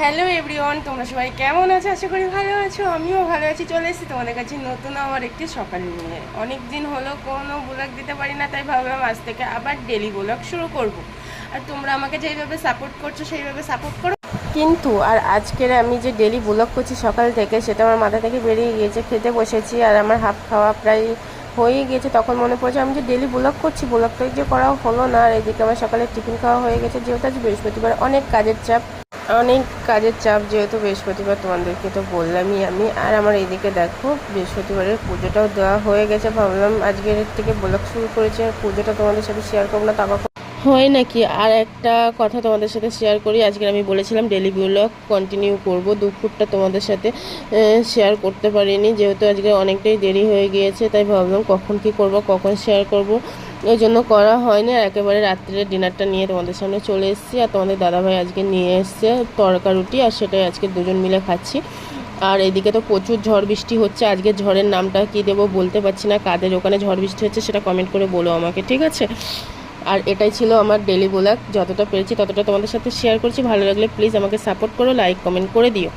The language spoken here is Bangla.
হ্যালো এভরিওয়ান, তোমরা সবাই কেমন আছো? আশা করি ভালো আছো, আমিও ভালো আছি। চলে এসেছি তোমাদের কাছে নতুন আমার একটি সকাল নিয়ে। অনেক দিন হলো কোনো ব্লগ দিতে পারি না, তাই ভাবলাম আজ থেকে আবার ডেলি ব্লগ শুরু করব। আর তোমরা আমাকে যেইভাবে সাপোর্ট করছ, সেইভাবে সাপোর্ট করো। কিন্তু, আর আজকের আমি যে ডেলি ব্লগ করছি সকাল থেকে, সেটা আমার মাথা থেকে বেরিয়ে গিয়েছে। খেতে বসেছি, আর আমার হাফ খাওয়া প্রায় হয়ে গিয়েছে। তখন মনে পড়ছে আমি যে ডেলি ব্লগ করছি ব্লগটা যে করা হলো না। আর এদিকে আমার সকালে টিফিন খাওয়া হয়ে গেছে, যেহেতু আজ বৃহস্পতিবার, অনেক কাজের চাপ। অনেক কাজের চাপ যেহেতু বৃহস্পতিবার তোমাদেরকে তো বললামই আমি। আর আমার এদিকে দেখো, বৃহস্পতিবারের পুজোটাও দেওয়া হয়ে গেছে ভাবলাম আজকের থেকে ব্লগ শুরু করেছি আর পুজোটা তোমাদের সাথে শেয়ার করব না, তারপর হয় নাকি? আর একটা কথা তোমাদের সাথে শেয়ার করি। আজকে আমি বলেছিলাম ডেলি ব্লগ কন্টিনিউ করব। দুপুরটা তোমাদের সাথে শেয়ার করতে পারিনি। যেহেতু আজকে অনেকটাই দেরি হয়ে গিয়েছে, তাই ভাবলাম কখন কি করব, কখন শেয়ার করব। ওই জন্য করা হয়নি আর একেবারে রাত্রের ডিনারটা নিয়ে তোমাদের সামনে চলে এসেছি। আর তোমাদের দাদাভাই আজকে নিয়ে এসছে তড়কা রুটি আর সেটাই আজকে দুজন মিলে খাচ্ছি। আর এদিকে তো প্রচুর ঝড় বৃষ্টি হচ্ছে। আজকে ঝড়ের নামটা কি দেবো বলতে পারছি না। কাদের ওখানে ঝড় বৃষ্টি হচ্ছে সেটা কমেন্ট করে বলো আমাকে, ঠিক আছে? আর এটাই ছিল আমার ডেলি ব্লগ যতটা পেরেছি ততটা তোমাদের সাথে শেয়ার করছি। ভালো লাগলে প্লিজ আমাকে সাপোর্ট করো লাইক কমেন্ট করে দিও।